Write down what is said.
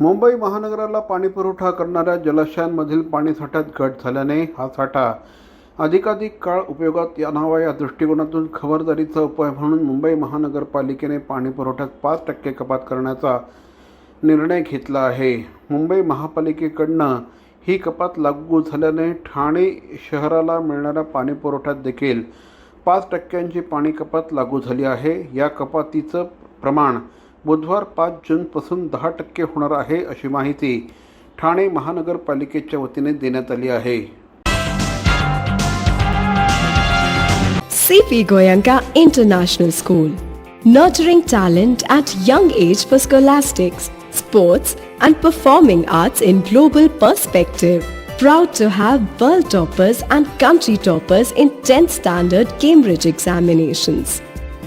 मुंबई महानगराला पाणीपुरवठा करणाऱ्या जलाशयांमधील पाणीसाठ्यात घट झाल्याने हा साठा अधिकाधिक काळ उपयोगात आणावा या दृष्टिकोनातून खबरदारीचा उपाय म्हणून मुंबई महानगरपालिकेने पाणीपुरवठ्यात पाच टक्के कपात करण्याचा निर्णय घेतला आहे. मुंबई महापालिकेकडनं ही कपात लागू झाल्याने ठाणे शहराला मिळणाऱ्या पाणीपुरवठ्यात देखील पाच टक्क्यांची पाणी कपात लागू झाली आहे. या कपातीचं प्रमाण बुधवार पाच जूनपासून दहा टक्के होणार आहे अशी माहिती ठाणे महानगरपालिकेच्या वतीने देण्यात आली आहे CP Goyanka International School, nurturing talent at young age for scholastics, sports, and performing arts in global perspective. Proud to have world toppers and country toppers in 10th standard Cambridge examinations.